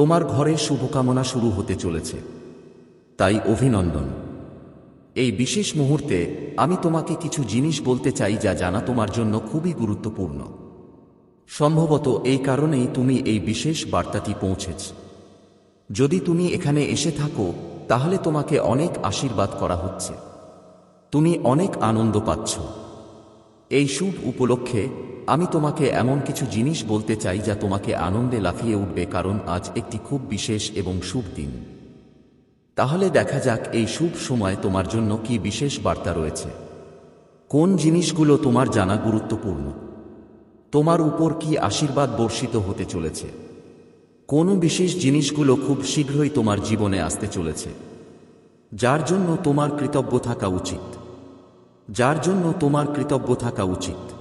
তোমার ঘরে শুভকামনা শুরু হতে চলেছে। তাই অভিনন্দন। এই বিশেষ মুহূর্তে আমি তোমাকে কিছু জিনিস বলতে চাই যা জানা তোমার জন্য খুবই গুরুত্বপূর্ণ। সম্ভবত এই কারণেই তুমি এই বিশেষ বার্তাটি পৌঁছেছ। যদি তুমি এখানে এসে থাকো, তাহলে তোমাকে অনেক আশীর্বাদ করা হচ্ছে। তুমি অনেক আনন্দ পাচ্ছ। এই শুভ উপলক্ষে আমি তোমাকে এমন কিছু জিনিস বলতে চাই যা তোমাকে আনন্দে লাফিয়ে উঠবে কারণ আজ একটি খুব বিশেষ এবং শুভ দিন। তাহলে দেখা যাক এই শুভ সময় তোমার জন্য কি বিশেষ বার্তা রয়েছে। কোন জিনিসগুলো তোমার জানা গুরুত্বপূর্ণ? তোমার উপর কি আশীর্বাদ বর্ষিত হতে চলেছে? কোন বিশেষ জিনিসগুলো খুব শীঘ্রই তোমার জীবনে আসতে চলেছে? যার জন্য তোমার কৃতজ্ঞ থাকা উচিত? যার জন্য তোমার কৃতজ্ঞ থাকা উচিত?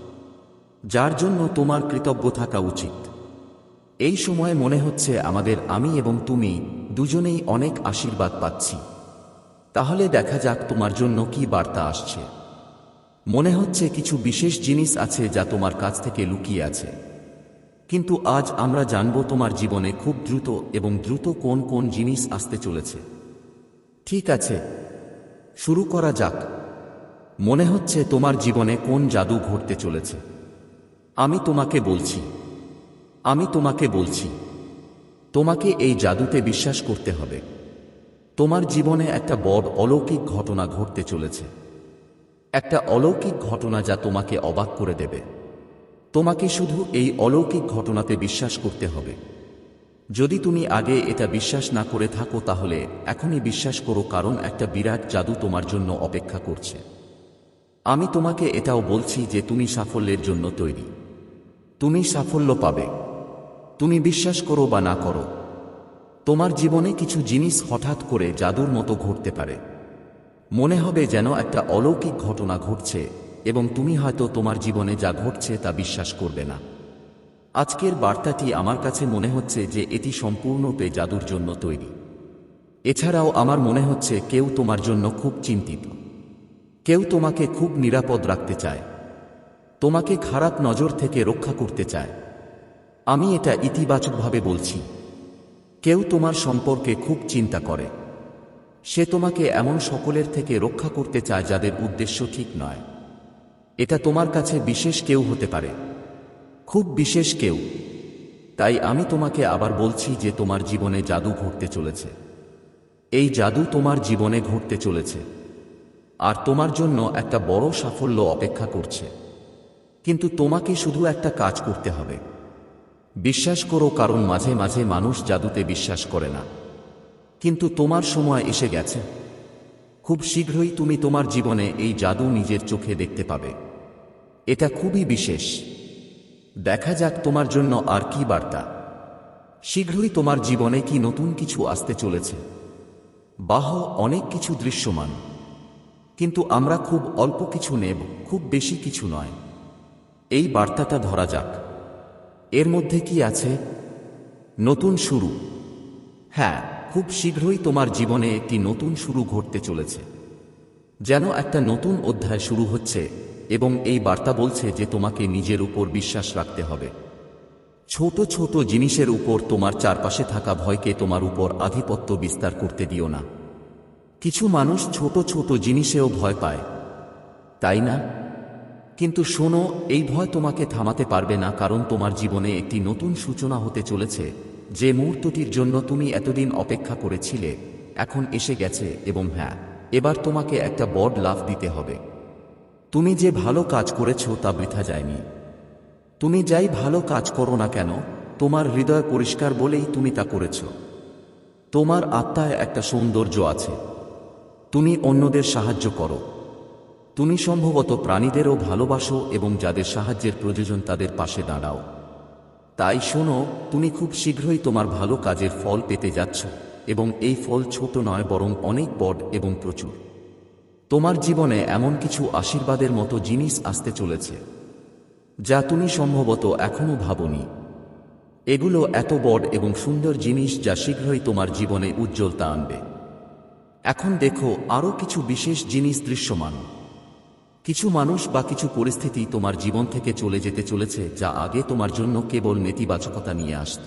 যার জন্য তোমার কৃতজ্ঞ থাকা উচিত। এই সময় মনে হচ্ছে আমাদের আমি এবং তুমি দুজনেই অনেক আশীর্বাদ পাচ্ছি। তাহলে দেখা যাক তোমার জন্য কি বার্তা আসছে। মনে হচ্ছে কিছু বিশেষ জিনিস আছে যা তোমার কাছ থেকে লুকিয়ে আছে। কিন্তু আজ আমরা জানব তোমার জীবনে খুব দ্রুত এবং দ্রুত কোন কোন জিনিস আসতে চলেছে। ঠিক আছে, শুরু করা যাক। মনে হচ্ছে তোমার জীবনে কোন জাদু ঘটতে চলেছে। আমি তোমাকে বলছি। আমি তোমাকে বলছি। তোমাকে এই জাদুতে বিশ্বাস করতে হবে। তোমার জীবনে একটা বড় অলৌকিক ঘটনা ঘটতে চলেছে। একটা অলৌকিক ঘটনা যা তোমাকে অবাক করে দেবে। তোমাকে শুধু এই অলৌকিক ঘটনাতে বিশ্বাস করতে হবে। যদি তুমি আগে এটা বিশ্বাস না করে থাকো তাহলে এখনই বিশ্বাস করো কারণ একটা বিরাট জাদু তোমার জন্য অপেক্ষা করছে। আমি তোমাকে এটাও বলছি যে তুমি সাফল্যের জন্য তৈরি। তুমি সাফল্য পাবে। তুমি বিশ্বাস করো বা না করো। তোমার জীবনে কিছু জিনিস হঠাৎ করে জাদুর মতো ঘটতে পারে। মনে হবে যেন একটা অলৌকিক ঘটনা ঘটছে এবং তুমি হয়তো তোমার জীবনে যা ঘটছে তা বিশ্বাস করবে না। আজকের বার্তাটি আমার কাছে মনে হচ্ছে যে এটি সম্পূর্ণরূপে জাদুর জন্য তৈরি। এছাড়াও আমার মনে হচ্ছে কেউ তোমার জন্য খুব চিন্তিত। কেউ তোমাকে খুব নিরাপদ রাখতে চায়। তোমাকে খারাপ নজর থেকে রক্ষা করতে চায়। আমি এটা ইতিবাচকভাবে বলছি। কেউ তোমার সম্পর্কে খুব চিন্তা করে। সে তোমাকে এমন সকলের থেকে রক্ষা করতে চায় যাদের উদ্দেশ্য ঠিক নয়। এটা তোমার কাছে বিশেষ কেউ হতে পারে। খুব বিশেষ কেউ। তাই আমি তোমাকে আবার বলছি যে তোমার জীবনে জাদু ঘটতে চলেছে। এই জাদু তোমার জীবনে ঘটতে চলেছে। আর তোমার জন্য একটা বড় সাফল্য অপেক্ষা করছে। কিন্তু তোমাকে শুধু একটা কাজ করতে হবে। বিশ্বাস করো কারণ মাঝে মাঝে মানুষ জাদুতে বিশ্বাস করে না। কিন্তু তোমার সময় এসে গেছে। খুব শীঘ্রই তুমি তোমার জীবনে এই জাদু নিজের চোখে দেখতে পাবে। এটা খুবই বিশেষ। দেখা যাক তোমার জন্য আর কি বার্তা। শীঘ্রই তোমার জীবনে কি নতুন কিছু আসতে চলেছে। বাহ, অনেক কিছু দৃশ্যমান। কিন্তু আমরা খুব অল্প কিছু নেব, খুব বেশি কিছু নয়। এই বার্তাটা ধরা যাক। এর মধ্যে কি আছে? নতুন শুরু। হ্যাঁ খুব শীঘ্রই তোমার জীবনে একটি নতুন শুরু ঘটতে চলেছে। যেন একটা নতুন অধ্যায় শুরু হচ্ছে এবং এই বার্তা বলছে যে তোমাকে নিজের উপর বিশ্বাস রাখতে হবে। ছোট ছোট জিনিসের উপর তোমার চারপাশে থাকা ভয়কে তোমার উপর আধিপত্য বিস্তার করতে দিও না। কিছু মানুষ ছোট ছোট জিনিসেও ভয় পায়। তাই না? কিন্তু শোনো, এই ভয় তোমাকে থামাতে পারবে না, কারণ তোমার জীবনে একটি নতুন সূচনা হতে চলেছে। যে মুহূর্তটির জন্য তুমি এতদিন অপেক্ষা করেছিলে, এখন এসে গেছে এবং হ্যাঁ এবার তোমাকে একটা বড় লাভ দিতে হবে। তুমি যে ভালো কাজ করেছ তা বৃথা যায়নি। তুমি যাই ভালো কাজ করো না কেন, তোমার হৃদয় পরিষ্কার বলেই তুমি তা করেছ। তোমার আত্মায় একটা সৌন্দর্য আছে। তুমি অন্যদের সাহায্য করো। তুমি সম্ভবত প্রাণীদেরও ভালোবাসো এবং যাদের সাহায্যের প্রয়োজন তাদের পাশে দাঁড়াও। তাই শোনো, তুমি খুব শীঘ্রই তোমার ভালো কাজের ফল পেতে যাচ্ছ, এবং এই ফল ছোট নয়, বরং অনেক বড় এবং প্রচুর। তোমার জীবনে এমন কিছু আশীর্বাদের মতো জিনিস আসতে চলেছে, যা তুমি সম্ভবত এখনও ভাবনি। এগুলো এত বড় এবং সুন্দর জিনিস যা শীঘ্রই তোমার জীবনে উজ্জ্বলতা আনবে। এখন দেখো, আরও কিছু বিশেষ জিনিস দৃশ্যমান। কিছু মানুষ বা কিছু পরিস্থিতি তোমার জীবন থেকে চলে যেতে চলেছে, যা আগে তোমার জন্য কেবল নেতিবাচকতা নিয়ে আসত।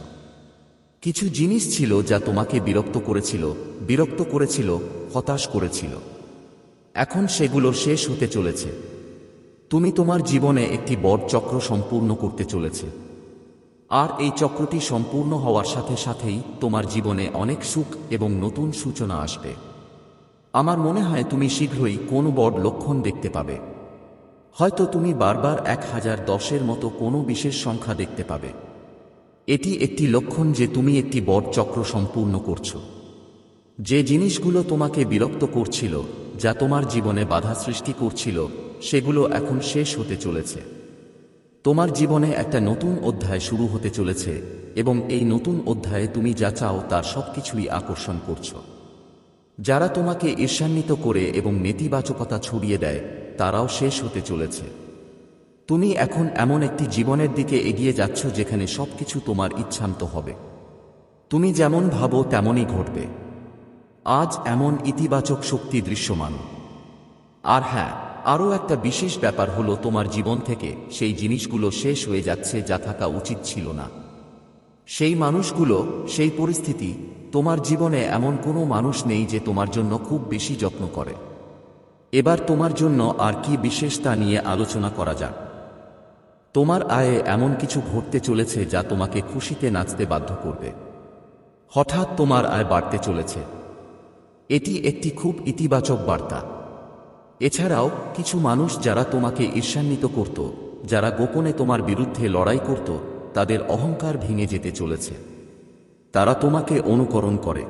কিছু জিনিস ছিল যা তোমাকে বিরক্ত করেছিল বিরক্ত করেছিল, হতাশ করেছিল। এখন সেগুলো শেষ হতে চলেছে। তুমি তোমার জীবনে একটি বড় চক্র সম্পূর্ণ করতে চলেছে। আর এই চক্রটি সম্পূর্ণ হওয়ার সাথে সাথেই তোমার জীবনে অনেক সুখ এবং নতুন সূচনা আসবে। আমার মনে হয় তুমি শীঘ্রই কোনো বড় লক্ষণ দেখতে পাবে। হয়তো তুমি বারবার এক হাজার দশের মতো কোনো বিশেষ সংখ্যা দেখতে পাবে। এটি একটি লক্ষণ যে তুমি একটি বড় চক্র সম্পূর্ণ করছ। যে জিনিসগুলো তোমাকে বিরক্ত করছিল, যা তোমার জীবনে বাধা সৃষ্টি করছিল, সেগুলো এখন শেষ হতে চলেছে। তোমার জীবনে একটা নতুন অধ্যায় শুরু হতে চলেছে, এবং এই নতুন অধ্যায়ে তুমি যা চাও তার সবকিছুই আকর্ষণ করছ। যারা তোমাকে ঈর্ষান্বিত করে এবং নেতিবাচকতা ছড়িয়ে দেয় তারাও শেষ হতে চলেছে। তুমি এখন এমন একটি জীবনের দিকে এগিয়ে যাচ্ছ যেখানে সবকিছু তোমার ইচ্ছান্ত হবে। তুমি যেমন ভাবো তেমনই ঘটবে। আজ এমন ইতিবাচক শক্তি দৃশ্যমান। আর হ্যাঁ আরও একটা বিশেষ ব্যাপার হলো তোমার জীবন থেকে সেই জিনিসগুলো শেষ হয়ে যাচ্ছে যা থাকা উচিত ছিল না। সেই মানুষগুলো, সেই পরিস্থিতি, তোমার জীবনে এমন কোনো মানুষ নেই যে তোমার জন্য খুব বেশি যত্ন করে। এবার তোমার জন্য আর কি বিশেষ তা নিয়ে আলোচনা করা যাক। তোমার আয়ে এমন কিছু ঘটতে চলেছে যা তোমাকে খুশিতে নাচতে বাধ্য করবে। হঠাৎ তোমার আয় বাড়তে চলেছে। এটি একটি খুব ইতিবাচক বার্তা। এছাড়াও, কিছু মানুষ যারা তোমাকে ঈর্ষান্বিত করত, যারা গোপনে তোমার বিরুদ্ধে লড়াই করত, তাদের অহংকার ভেঙে যেতে চলেছে। তারা তোমাকে অনুকরণ করে।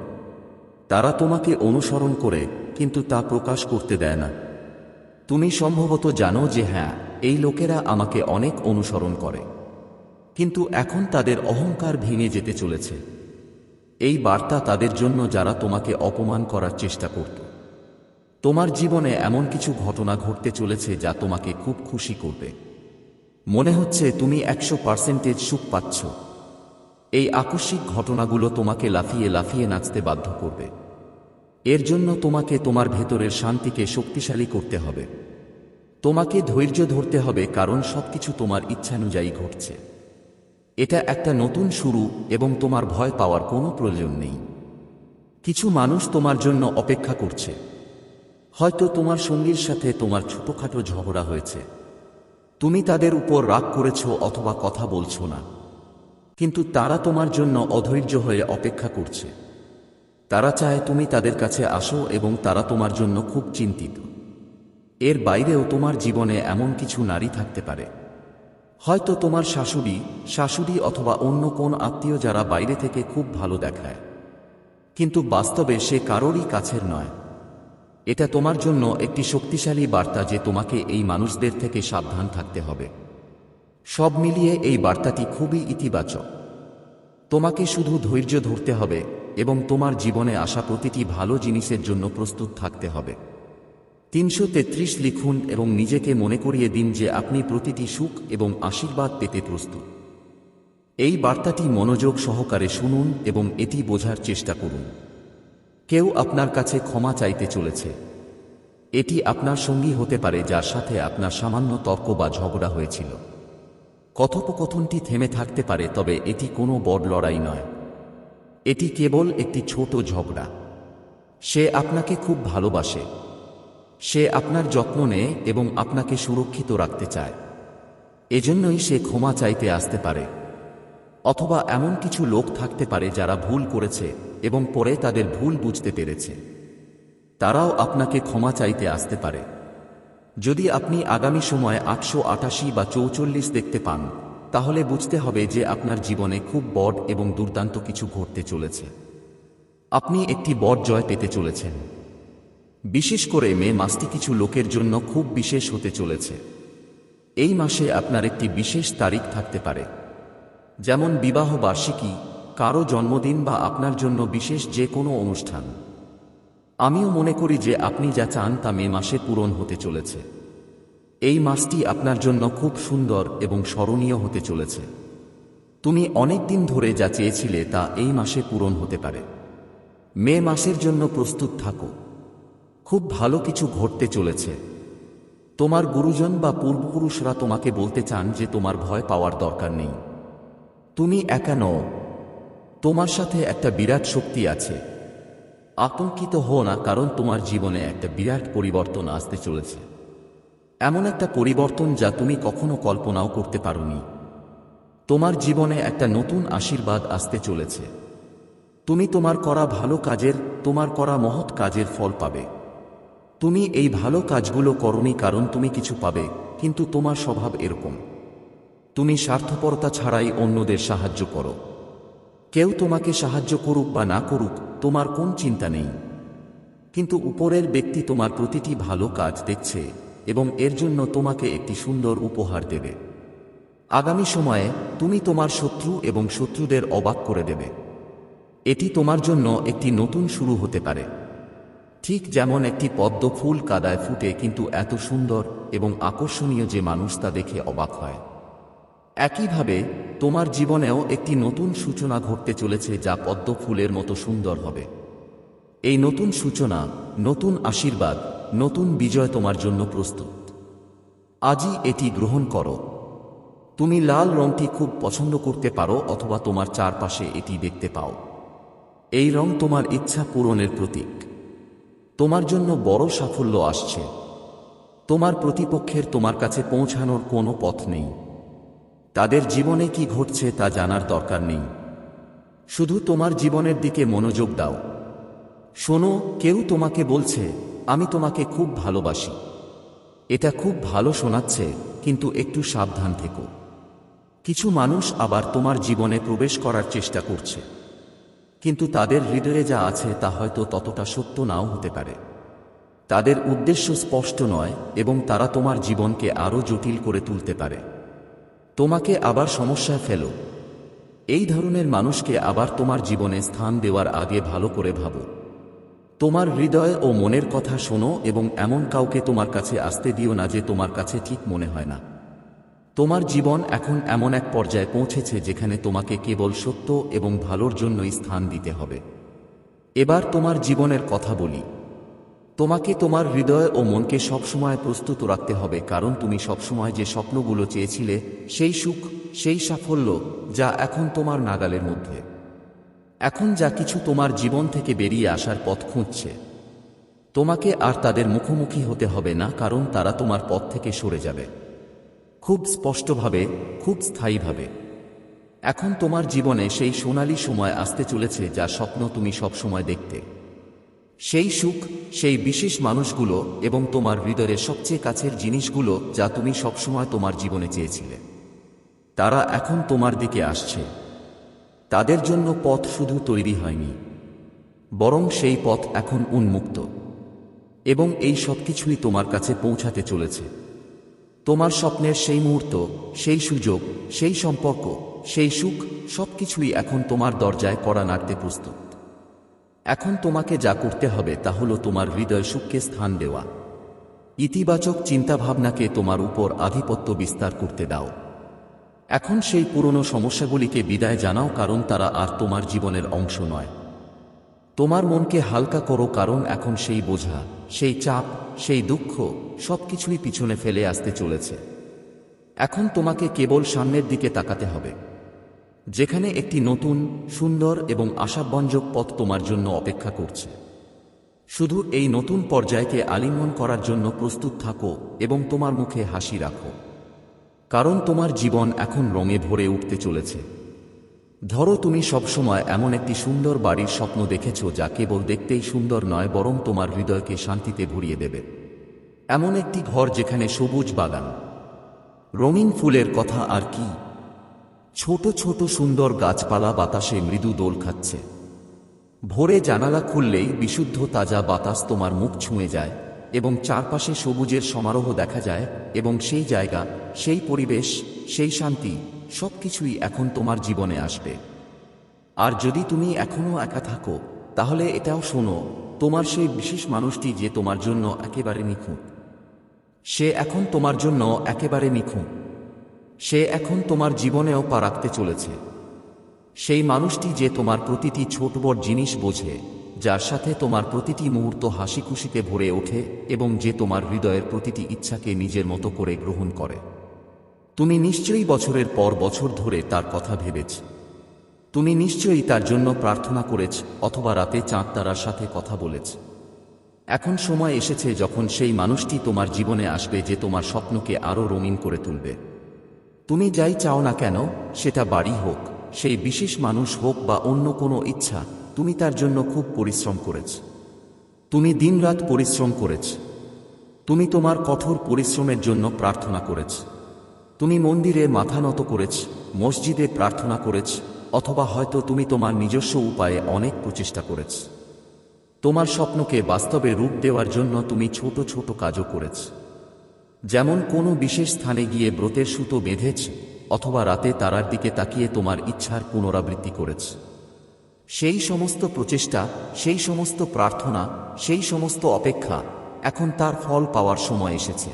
তারা তোমাকে অনুসরণ করে কিন্তু তা প্রকাশ করতে দেয় না। তুমি সম্ভবত জানো যে হ্যাঁ এই লোকেরা আমাকে অনেক অনুসরণ করে। কিন্তু এখন তাদের অহংকার ভেঙে যেতে চলেছে। এই বার্তা তাদের জন্য যারা তোমাকে অপমান করার চেষ্টা করত। তোমার জীবনে এমন কিছু ঘটনা ঘটতে চলেছে যা তোমাকে খুব খুশি করবে। মনে হচ্ছে তুমি একশো পার্সেন্টেজ সুখ পাচ্ছ। এই আকস্মিক ঘটনাগুলো তোমাকে লাফিয়ে লাফিয়ে নাচতে বাধ্য করবে। এর জন্য তোমাকে তোমার ভেতরের শান্তিকে শক্তিশালী করতে হবে। তোমাকে ধৈর্য ধরতে হবে কারণ সবকিছু তোমার ইচ্ছানুযায়ী ঘটছে। এটা একটা নতুন শুরু এবং তোমার ভয় পাওয়ার কোনো প্রয়োজন নেই। কিছু মানুষ তোমার জন্য অপেক্ষা করছে। হয়তো তোমার সঙ্গীর সাথে তোমার ছোটোখাটো ঝগড়া হয়েছে। তুমি তাদের উপর রাগ করেছ অথবা কথা বলছো না। কিন্তু তারা তোমার জন্য অধৈর্য হয়ে অপেক্ষা করছে। তারা চায় তুমি তাদের কাছে আসো এবং তারা তোমার জন্য খুব চিন্তিত। এর বাইরেও তোমার জীবনে এমন কিছু নারী থাকতে পারে। হয়তো তোমার শাশুড়ি শাশুড়ি অথবা অন্য কোন আত্মীয় যারা বাইরে থেকে খুব ভালো দেখায়। কিন্তু বাস্তবে সে কারোরই কাছের নয়। এটা তোমার জন্য একটি শক্তিশালী বার্তা যে তোমাকে এই মানুষদের থেকে সাবধান থাকতে হবে। সব মিলিয়ে এই বার্তাটি খুবই ইতিবাচক। তোমাকে শুধু ধৈর্য ধরতে হবে এবং তোমার জীবনে আসা প্রতিটি ভালো জিনিসের জন্য প্রস্তুত থাকতে হবে। তিনশো তেত্রিশ লিখুন এবং নিজেকে মনে করিয়ে দিন যে আপনি প্রতিটি সুখ এবং আশীর্বাদ পেতে প্রস্তুত। এই বার্তাটি মনোযোগ সহকারে শুনুন এবং এটি বোঝার চেষ্টা করুন। কেউ আপনার কাছে ক্ষমা চাইতে চলেছে। এটি আপনার সঙ্গী হতে পারে যার সাথে আপনার সামান্য তর্ক বা ঝগড়া হয়েছিল। কথোপকথনটি থেমে থাকতে পারে, তবে এটি কোনো বড় লড়াই নয়। এটি কেবল একটি ছোট ঝগড়া। সে আপনাকে খুব ভালোবাসে। সে আপনার যত্ন নেয় এবং আপনাকে সুরক্ষিত রাখতে চায়। এজন্যই সে ক্ষমা চাইতে আসতে পারে। অথবা এমন কিছু লোক থাকতে পারে যারা ভুল করেছে এবং পরে তাদের ভুল বুঝতে পেরেছে। তারাও আপনাকে ক্ষমা চাইতে আসতে পারে। যদি আপনি আগামী সময়ে আটশো আটাশি বা চৌচল্লিশ দেখতে পান তাহলে বুঝতে হবে যে আপনার জীবনে খুব বড় এবং দুর্দান্ত কিছু ঘটতে চলেছে। আপনি একটি বড় জয় পেতে চলেছেন। বিশেষ করে মে মাসটি কিছু লোকের জন্য খুব বিশেষ হতে চলেছে। এই মাসে আপনার একটি বিশেষ তারিখ থাকতে পারে। যেমন বিবাহ বার্ষিকী, কারও জন্মদিন বা আপনার জন্য বিশেষ যে কোনো অনুষ্ঠান। আমিও মনে করি যে আপনি যা চান তা মে মাসে পূরণ হতে চলেছে। এই মাসটি আপনার জন্য খুব সুন্দর এবং স্মরণীয় হতে চলেছে। তুমি অনেক দিন ধরে যা চেয়েছিলে তা এই মাসে পূরণ হতে পারে। মে মাসের জন্য প্রস্তুত থাকো। খুব ভালো কিছু ঘটতে চলেছে। তোমার গুরুজন বা পূর্বপুরুষরা তোমাকে বলতে চান যে তোমার ভয় পাওয়ার দরকার নেই। তুমি একা নও। তোমার সাথে একটা বিরাট শক্তি আছে। আতঙ্কিত হও না কারণ তোমার জীবনে একটা বিরাট পরিবর্তন আসতে চলেছে। এমন একটা পরিবর্তন যা তুমি কখনো কল্পনাও করতে পারোনি। তোমার জীবনে একটা নতুন আশীর্বাদ আসতে চলেছে। তুমি তোমার করা ভালো কাজের, তোমার করা মহৎ কাজের ফল পাবে। তুমি এই ভালো কাজগুলো করনি কারণ তুমি কিছু পাবে, কিন্তু তোমার স্বভাব এরকম। তুমি স্বার্থপরতা ছাড়াই অন্যদের সাহায্য করো। কেউ তোমাকে সাহায্য করুক বা না করুক, তোমার কোন চিন্তা নেই। কিন্তু উপরের ব্যক্তি তোমার প্রতিটি ভালো কাজ দেখছে। এবং এর জন্য তোমাকে একটি সুন্দর উপহার দেবে। আগামী সময়ে তুমি তোমার শত্রু এবং শত্রুদের অবাক করে দেবে। এটি তোমার জন্য একটি নতুন শুরু হতে পারে। ঠিক যেমন একটি পদ্ম ফুল কাদায় ফুটে কিন্তু এত সুন্দর এবং আকর্ষণীয় যে মানুষ তা দেখে অবাক হয়। একইভাবে, তোমার জীবনেও একটি নতুন সূচনা ঘটতে চলেছে যা পদ্ম ফুলের মতো সুন্দর হবে। এই নতুন সূচনা, নতুন আশীর্বাদ নতুন বিজয় তোমার জন্য প্রস্তুত। আজই এটি গ্রহণ করো। তুমি লাল রংটি খুব পছন্দ করতে পারো অথবা তোমার চারপাশে এটি দেখতে পাও। এই রং তোমার ইচ্ছা পূরণের প্রতীক। তোমার জন্য বড় সাফল্য আসছে। তোমার প্রতিপক্ষের তোমার কাছে পৌঁছানোর কোনো পথ নেই। তাদের জীবনে কি ঘটছে তা জানার দরকার নেই। শুধু তোমার জীবনের দিকে মনোযোগ দাও। শোনো, কেউ তোমাকে বলছে আমি তোমাকে খুব ভালোবাসি। এটা খুব ভালো শোনাচ্ছে, কিন্তু একটু সাবধান থেকো। কিছু মানুষ আবার তোমার জীবনে প্রবেশ করার চেষ্টা করছে। কিন্তু তাদের হৃদয়ে যা আছে তা হয়তো ততটা সত্য নাও হতে পারে। তাদের উদ্দেশ্য স্পষ্ট নয়, এবং তারা তোমার জীবনকে আরও জটিল করে তুলতে পারে। তোমাকে আবার সমস্যায় ফেলো। এই ধরনের মানুষকে আবার তোমার জীবনে স্থান দেওয়ার আগে ভালো করে ভাবো। তোমার হৃদয় ও মনের কথা শোনো এবং এমন কাউকে তোমার কাছে আসতে দিও না যে তোমার কাছে ঠিক মনে হয় না। তোমার জীবন এখন এমন এক পর্যায়ে পৌঁছেছে যেখানে তোমাকে কেবল সত্য এবং ভালোর জন্যই স্থান দিতে হবে। এবার তোমার জীবনের কথা বলি। তোমাকে তোমার হৃদয় ও মনকে সবসময় প্রস্তুত রাখতে হবে কারণ তুমি সবসময় যে স্বপ্নগুলো চেয়েছিলে, সেই সুখ, সেই সাফল্য যা এখন তোমার নাগালের মধ্যে। এখন যা কিছু তোমার জীবন থেকে বেরিয়ে আসার পথ খুঁজছে, তোমাকে আর তাদের মুখোমুখি হতে হবে না, কারণ তারা তোমার পথ থেকে সরে যাবে। খুব স্পষ্টভাবে, খুব স্থায়ীভাবে। এখন তোমার জীবনে সেই সোনালি সময় আসতে চলেছে যা স্বপ্ন তুমি সবসময় দেখতে। সেই সুখ, সেই বিশেষ মানুষগুলো এবং তোমার হৃদয়ের সবচেয়ে কাছের জিনিসগুলো যা তুমি সবসময় তোমার জীবনে চেয়েছিলে। তারা এখন তোমার দিকে আসছে। তাদের জন্য পথ শুধু তৈরি হয়নি, বরং সেই পথ এখন উন্মুক্ত। এবং এই সব কিছুই তোমার কাছে পৌঁছাতে চলেছে। তোমার স্বপ্নের সেই মুহূর্ত, সেই সুযোগ, সেই সম্পর্ক, সেই সুখ, সবকিছুই এখন তোমার দরজায় কড়া নাড়তে প্রস্তুত। এখন তোমাকে যা করতে হবে তা হলো তোমার হৃদয় সুখকে স্থান দেওয়া। ইতিবাচক চিন্তাভাবনাকে তোমার উপর আধিপত্য বিস্তার করতে দাও। এখন সেই পুরনো সমস্যাগুলিকে বিদায় জানাও, কারণ তারা আর তোমার জীবনের অংশ নয়। তোমার মনকে হালকা করো, কারণ এখন সেই বোঝা, সেই চাপ, সেই দুঃখ সবকিছুই পিছনে ফেলে আসতে চলেছে। এখন তোমাকে কেবল সামনের দিকে তাকাতে হবে, যেখানে একটি নতুন, সুন্দর এবং আশাব্যঞ্জক পথ তোমার জন্য অপেক্ষা করছে। শুধু এই নতুন পর্যায়কে আলিঙ্গন করার জন্য প্রস্তুত থাকো এবং তোমার মুখে হাসি রাখো। কারণ তোমার জীবন এখন রঙে ভরে উঠতে চলেছে। ধরো তুমি সবসময় এমন একটি সুন্দর বাড়ির স্বপ্ন দেখেছ যা কেবল দেখতেই সুন্দর নয়, বরং তোমার হৃদয়কে শান্তিতে ভরিয়ে দেবে। এমন একটি ঘর যেখানে সবুজ বাগান। রঙিন ফুলের কথা আর কি? ছোট ছোট সুন্দর গাছপালা বাতাসে মৃদু দোল খাচ্ছে। ভোরে জানালা খুললেই বিশুদ্ধ তাজা বাতাস তোমার মুখ ছুঁয়ে যায়। এবং চারপাশে সবুজের সমারোহ দেখা যায়, এবং সেই জায়গা, সেই পরিবেশ, সেই শান্তি, সবকিছুই এখন তোমার জীবনে আসবে। আর যদি তুমি এখনও একা থাকো, তাহলে এটাও শোনো, তোমার সেই বিশেষ মানুষটি যে তোমার জন্য একেবারে নিখুঁত। সে এখন তোমার জন্য একেবারে নিখুঁত। সে এখন তোমার জীবনেও পা রাখতে চলেছে। সেই মানুষটি যে তোমার প্রতিটি ছোট বড় জিনিস বোঝে যার সাথে তোমার প্রতিটি মুহূর্ত হাসি খুশিতে ভরে ওঠে এবং যে তোমার হৃদয়ের প্রতিটি ইচ্ছাকে নিজের মতো করে গ্রহণ করে। তুমি নিশ্চয়ই বছরের পর বছর ধরে তার কথা ভেবেছ। তুমি নিশ্চয়ই তার জন্য প্রার্থনা করেছ অথবা রাতে চাঁদ তারার সাথে কথা বলেছ। এখন সময় এসেছে যখন সেই মানুষটি তোমার জীবনে আসবে যে তোমার স্বপ্নকে আরও রঙিন করে তুলবে। তুমি যাই চাও না কেন, সেটা বাড়ি হোক, সেই বিশেষ মানুষ হোক বা অন্য কোনো ইচ্ছা তুমি তার জন্য খুব পরিশ্রম করেছ। তুমি দিনরাত পরিশ্রম করেছ। তুমি তোমার কঠোর পরিশ্রমের জন্য প্রার্থনা করেছ। তুমি মন্দিরে মাথা নত করেছ, মসজিদে প্রার্থনা করেছ, অথবা হয়তো তুমি তোমার নিজস্ব উপায়ে অনেক প্রচেষ্টা করেছ। তোমার স্বপ্নকে বাস্তবে রূপ দেওয়ার জন্য তুমি ছোট ছোট কাজও করেছ। যেমন কোনো বিশেষ স্থানে গিয়ে ব্রতের সুতো বেঁধেছ, অথবা রাতে তারার দিকে তাকিয়ে তোমার ইচ্ছার পুনরাবৃত্তি করেছ। সেই সমস্ত প্রচেষ্টা, সেই সমস্ত প্রার্থনা, সেই সমস্ত অপেক্ষা এখন তার ফল পাওয়ার সময় এসেছে।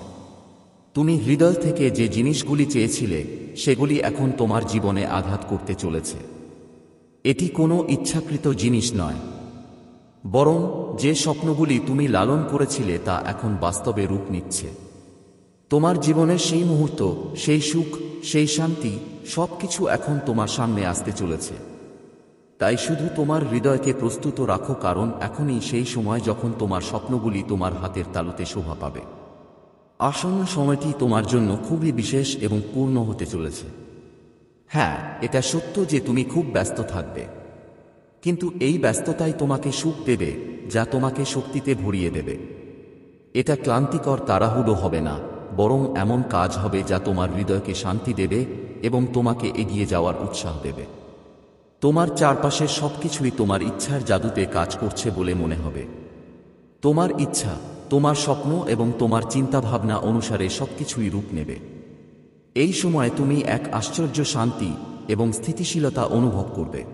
তুমি হৃদয় থেকে যে জিনিসগুলি চেয়েছিলে, সেগুলি এখন তোমার জীবনে আঘাত করতে চলেছে। এটি কোনো ইচ্ছাকৃত জিনিস নয়। বরং যে স্বপ্নগুলি তুমি লালন করেছিলে তা এখন বাস্তবে রূপ নিচ্ছে। তোমার জীবনের সেই মুহূর্ত, সেই সুখ, সেই শান্তি সব কিছু এখন তোমার সামনে আসতে চলেছে। তাই শুধু তোমার হৃদয়কে প্রস্তুত রাখো, কারণ এখনই সেই সময় যখন তোমার স্বপ্নগুলি তোমার হাতের তালুতে শোভা পাবে। আসন্ন সময়টি তোমার জন্য খুবই বিশেষ এবং পূর্ণ হতে চলেছে। হ্যাঁ এটা সত্য যে তুমি খুব ব্যস্ত থাকবে। কিন্তু এই ব্যস্ততাই তোমাকে সুখ দেবে, যা তোমাকে শক্তিতে ভরিয়ে দেবে। এটা ক্লান্তিকর, তাড়াহুড়ো হবে না, বরং এমন কাজ হবে যা তোমার হৃদয়কে শান্তি দেবে এবং তোমাকে এগিয়ে যাওয়ার উৎসাহ দেবে। তোমার চারপাশের সবকিছুই তোমার ইচ্ছার জাদুতে কাজ করছে বলে মনে হবে। তোমার ইচ্ছা, তোমার স্বপ্ন এবং তোমার চিন্তাভাবনা অনুসারে সবকিছুই রূপ নেবে। এই সময় তুমি এক আশ্চর্য শান্তি এবং স্থিতিশীলতা অনুভব করবে।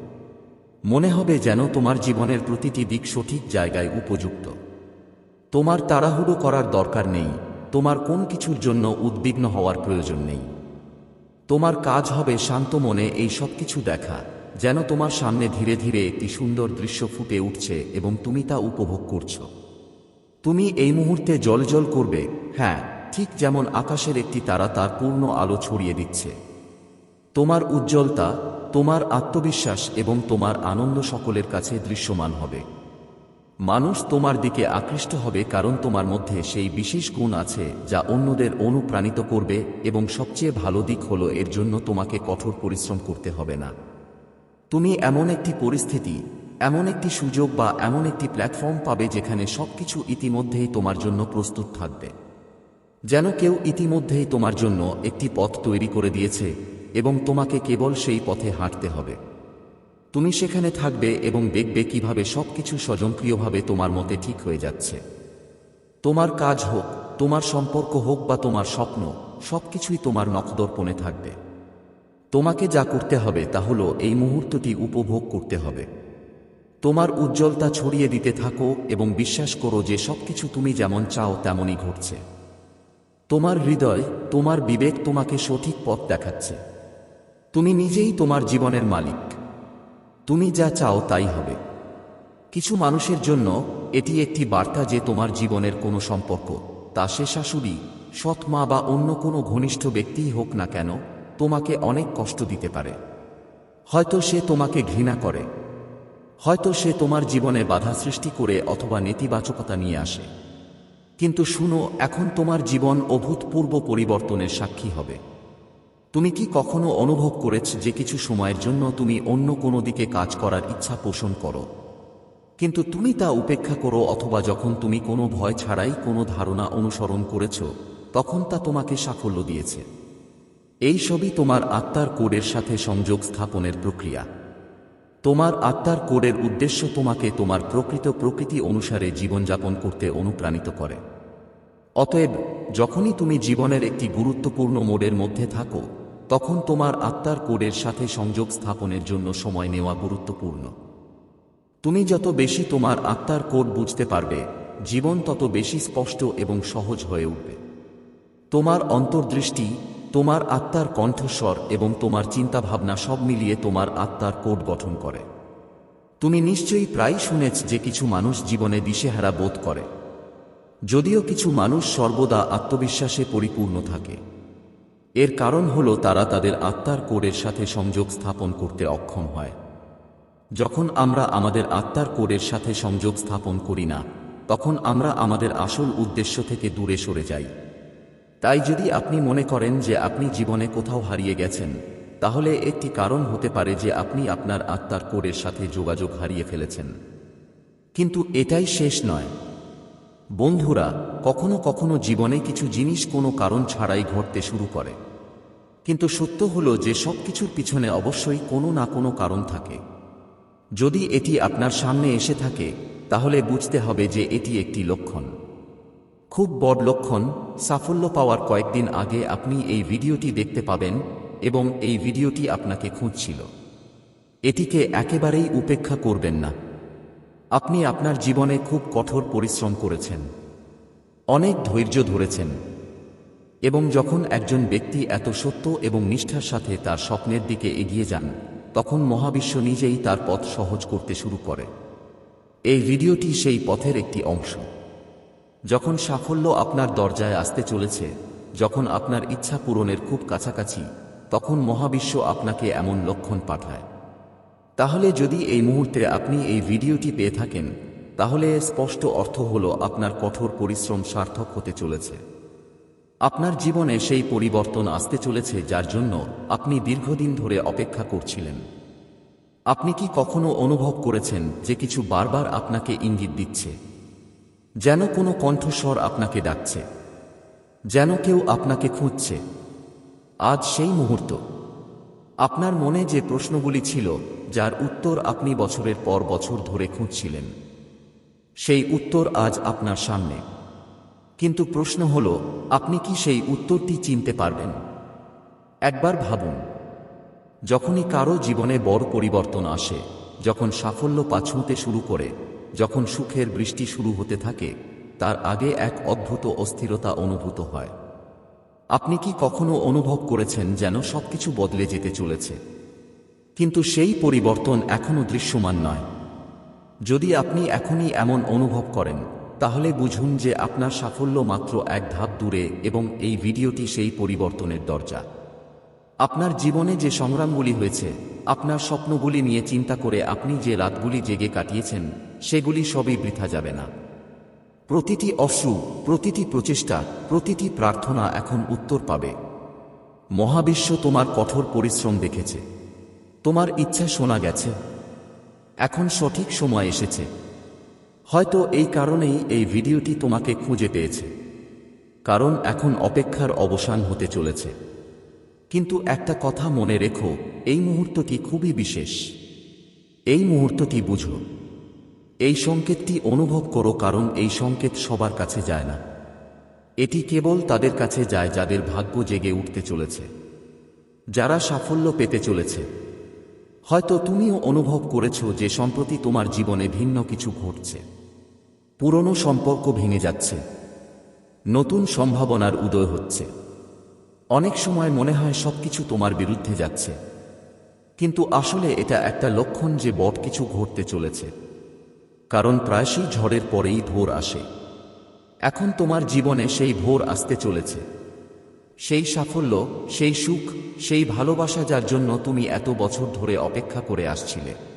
মনে হবে যেন তোমার জীবনের প্রতিটি দিক সঠিক জায়গায় উপযুক্ত। তোমার তাড়াহুড়ো করার দরকার নেই, তোমার কোন কিছুর জন্য উদ্বিগ্ন হওয়ার প্রয়োজন নেই। তোমার কাজ হবে শান্ত মনে এই সব কিছু দেখা। যেন তোমার সামনে ধীরে ধীরে একটি সুন্দর দৃশ্য ফুটে উঠছে এবং তুমি তা উপভোগ করছ। তুমি এই মুহূর্তে জলজল করবে। হ্যাঁ ঠিক যেমন আকাশের একটি তারা তার পূর্ণ আলো ছড়িয়ে দিচ্ছে। তোমার উজ্জ্বলতা, তোমার আত্মবিশ্বাস এবং তোমার আনন্দ সকলের কাছে দৃশ্যমান হবে। মানুষ তোমার দিকে আকৃষ্ট হবে কারণ তোমার মধ্যে সেই বিশেষ গুণ আছে যা অন্যদের অনুপ্রাণিত করবে এবং সবচেয়ে ভালো দিক হলো এর জন্য তোমাকে কঠোর পরিশ্রম করতে হবে না। তুমি এমন একটি পরিস্থিতি, এমন একটি সুযোগ বা এমন একটি প্ল্যাটফর্ম পাবে যেখানে সবকিছু ইতিমধ্যেই তোমার জন্য প্রস্তুত থাকবে। যেন কেউ ইতিমধ্যেই তোমার জন্য একটি পথ তৈরি করে দিয়েছে এবং তোমাকে কেবল সেই পথে হাঁটতে হবে। তুমি সেখানে থাকবে এবং দেখবে কীভাবে সবকিছু স্বজনপ্রিয়ভাবে তোমার মতে ঠিক হয়ে যাচ্ছে। তোমার কাজ হোক, তোমার সম্পর্ক হোক বা তোমার স্বপ্ন, সবকিছুই তোমার নখদর্পণে থাকবে। তোমাকে যা করতে হবে তা হলো এই মুহূর্তটি উপভোগ করতে হবে। তোমার উজ্জ্বলতা ছড়িয়ে দিতে থাকো এবং বিশ্বাস করো যে সবকিছু তুমি যেমন চাও তেমনই ঘটছে। তোমার হৃদয়, তোমার বিবেক তোমাকে সঠিক পথ দেখাচ্ছে। তুমি নিজেই তোমার জীবনের মালিক। তুমি যা চাও তাই হবে। কিছু মানুষের জন্য এটি একটি বার্তা যে তোমার জীবনের কোনো সম্পর্ক, তা সে শাশুড়ি, সৎ মা বা অন্য কোনো ঘনিষ্ঠ ব্যক্তিই হোক না কেন তোমাকে অনেক কষ্ট দিতে পারে। হয়তো সে তোমাকে ঘৃণা করে। হয়তো সে তোমার জীবনে বাধা সৃষ্টি করে অথবা নেতিবাচকতা নিয়ে আসে। কিন্তু শুনো, এখন তোমার জীবন অভূতপূর্ব পরিবর্তনের সাক্ষী হবে। তুমি কি কখনো অনুভব করেছ যে কিছু সময়ের জন্য তুমি অন্য কোনো দিকে কাজ করার ইচ্ছা পোষণ করো? কিন্তু তুমি তা উপেক্ষা করো অথবা যখন তুমি কোনো ভয় ছাড়াই কোনো ধারণা অনুসরণ করেছ, তখন তা তোমাকে সাফল্য দিয়েছে। এই সবই তোমার আত্মার কোডের সাথে সংযোগ স্থাপনের প্রক্রিয়া। তোমার আত্মার কোডের উদ্দেশ্য তোমাকে তোমার প্রকৃত প্রকৃতি অনুসারে জীবনযাপন করতে অনুপ্রাণিত করে। অতএব, যখনই তুমি জীবনের একটি গুরুত্বপূর্ণ মোডের মধ্যে থাকো, তখন তোমার আত্মার কোডের সাথে সংযোগ স্থাপনের জন্য সময় নেওয়া গুরুত্বপূর্ণ। তুমি যত বেশি তোমার আত্মার কোড বুঝতে পারবে, জীবন তত বেশি স্পষ্ট এবং সহজ হয়ে উঠবে। তোমার অন্তর্দৃষ্টি তোমার আত্মার কণ্ঠস্বর এবং তোমার চিন্তাভাবনা সব মিলিয়ে তোমার আত্মার কোড গঠন করে। তুমি নিশ্চয়ই প্রায় শুনেছ যে কিছু মানুষ জীবনে দিশেহারা বোধ করে। যদিও কিছু মানুষ সর্বদা আত্মবিশ্বাসে পরিপূর্ণ থাকে। এর কারণ হল তারা তাদের আত্মার কোডের সাথে সংযোগ স্থাপন করতে অক্ষম হয়। যখন আমরা আমাদের আত্মার কোডের সাথে সংযোগ স্থাপন করি না, তখন আমরা আমাদের আসল উদ্দেশ্য থেকে দূরে সরে যাই। তাই যদি আপনি মনে করেন যে আপনি জীবনে কোথাও হারিয়ে গেছেন, তাহলে একটি কারণ হতে পারে যে আপনি আপনার আত্মার কোরের সাথে যোগাযোগ হারিয়ে ফেলেছেন। কিন্তু এটাই শেষ নয়। বন্ধুরা, কখনো কখনো জীবনে কিছু জিনিস কোনো কারণ ছাড়াই ঘটতে শুরু করে। কিন্তু সত্য হলো যে সব কিছুর পিছনে অবশ্যই কোনো না কোনো কারণ থাকে। যদি এটি আপনার সামনে এসে থাকে, তাহলে বুঝতে হবে যে এটি একটি লক্ষণ। খুব বড় লক্ষণ সাফল্য পাওয়ার কয়েকদিন আগে আপনি এই ভিডিওটি দেখতে পাবেন এবং এই ভিডিওটি আপনাকে খুঁজছিল। এটিকে একেবারেই উপেক্ষা করবেন না। আপনি আপনার জীবনে খুব কঠোর পরিশ্রম করেছেন। অনেক ধৈর্য ধরেছেন। এবং যখন একজন ব্যক্তি এত সত্য এবং নিষ্ঠার সাথে তার স্বপ্নের দিকে এগিয়ে যান, তখন মহাবিশ্ব নিজেই তার পথ সহজ করতে শুরু করে। এই ভিডিওটি সেই পথের একটি অংশ। যখন সাফল্য আপনার দরজায় আসতে চলেছে, যখন আপনার ইচ্ছা পূরণের খুব কাছাকাছি, তখন মহাবিশ্ব আপনাকে এমন লক্ষণ পাঠায়। তাহলে যদি এই মুহূর্তে আপনি এই ভিডিওটি পেয়ে থাকেন, তাহলে স্পষ্ট অর্থ হল আপনার কঠোর পরিশ্রম সার্থক হতে চলেছে। আপনার জীবনে সেই পরিবর্তন আসতে চলেছে যার জন্য আপনি দীর্ঘদিন ধরে অপেক্ষা করছিলেন। আপনি কি কখনো অনুভব করেছেন যে কিছু বারবার আপনাকে ইঙ্গিত দিচ্ছে? যেন কোনো কণ্ঠস্বর আপনাকে ডাকছে, যেন কেউ আপনাকে খুঁজছে। আজ সেই মুহূর্ত। আপনার মনে যে প্রশ্নগুলি ছিল, যার উত্তর আপনি বছরের পর বছর ধরে খুঁজছিলেন, সেই উত্তর আজ আপনার সামনে। কিন্তু প্রশ্ন হল, আপনি কি সেই উত্তরটি চিনতে পারবেন? একবার ভাবুন, যখনই কারও জীবনে বড় পরিবর্তন আসে, যখন সাফল্য পাছুঁতে শুরু করে যখন সুখের বৃষ্টি শুরু হতে থাকে, তার আগে এক অদ্ভুত অস্থিরতা অনুভূত হয়। আপনি কি কখনো অনুভব করেছেন যেন সবকিছু বদলে যেতে চলেছে? কিন্তু সেই পরিবর্তন এখনও দৃশ্যমান নয়। যদি আপনি এখনই এমন অনুভব করেন, তাহলে বুঝুন যে আপনার সাফল্য মাত্র এক ধাপ দূরে এবং এই ভিডিওটি সেই পরিবর্তনের দরজা। আপনার জীবনে যে সংগ্রামগুলি হয়েছে, আপনার স্বপ্নগুলি নিয়ে চিন্তা করে আপনি যে রাতগুলি জেগে কাটিয়েছেন, সেগুলি সবই বৃথা যাবে না। প্রতিটি অশ্রু, প্রতিটি প্রচেষ্টা, প্রতিটি প্রার্থনা এখন উত্তর পাবে। মহাবিশ্ব তোমার কঠোর পরিশ্রম দেখেছে। তোমার ইচ্ছা শোনা গেছে। এখন সঠিক সময় এসেছে। হয়তো এই কারণেই এই ভিডিওটি তোমাকে খুঁজে পেয়েছে। কারণ এখন অপেক্ষার অবসান হতে চলেছে। কিন্তু একটা কথা মনে রেখো, এই মুহূর্তটি খুবই বিশেষ। এই মুহূর্তটি বুঝো। এই সংকেতটি অনুভব করো কারণ এই সংকেত সবার কাছে যায় না। এটি কেবল তাদের কাছে যায় যাদের ভাগ্য জেগে উঠতে চলেছে। যারা সাফল্য পেতে চলেছে। হয়তো তুমিও অনুভব করেছ যে সম্প্রতি তোমার জীবনে ভিন্ন কিছু ঘটছে। পুরনো সম্পর্ক ভেঙে যাচ্ছে। নতুন সম্ভাবনার উদয় হচ্ছে। অনেক সময় মনে হয় সবকিছু তোমার বিরুদ্ধে যাচ্ছে। কিন্তু আসলে এটা একটা লক্ষণ যে বট কিছু ঘটতে চলেছে। কারণ প্রায়শই ঝড়ের পরেই ভোর আসে। এখন তোমার জীবনে সেই ভোর আসতে চলেছে। সেই সাফল্য, সেই সুখ, সেই ভালোবাসা যার জন্য তুমি এত বছর ধরে অপেক্ষা করে আসছিলে।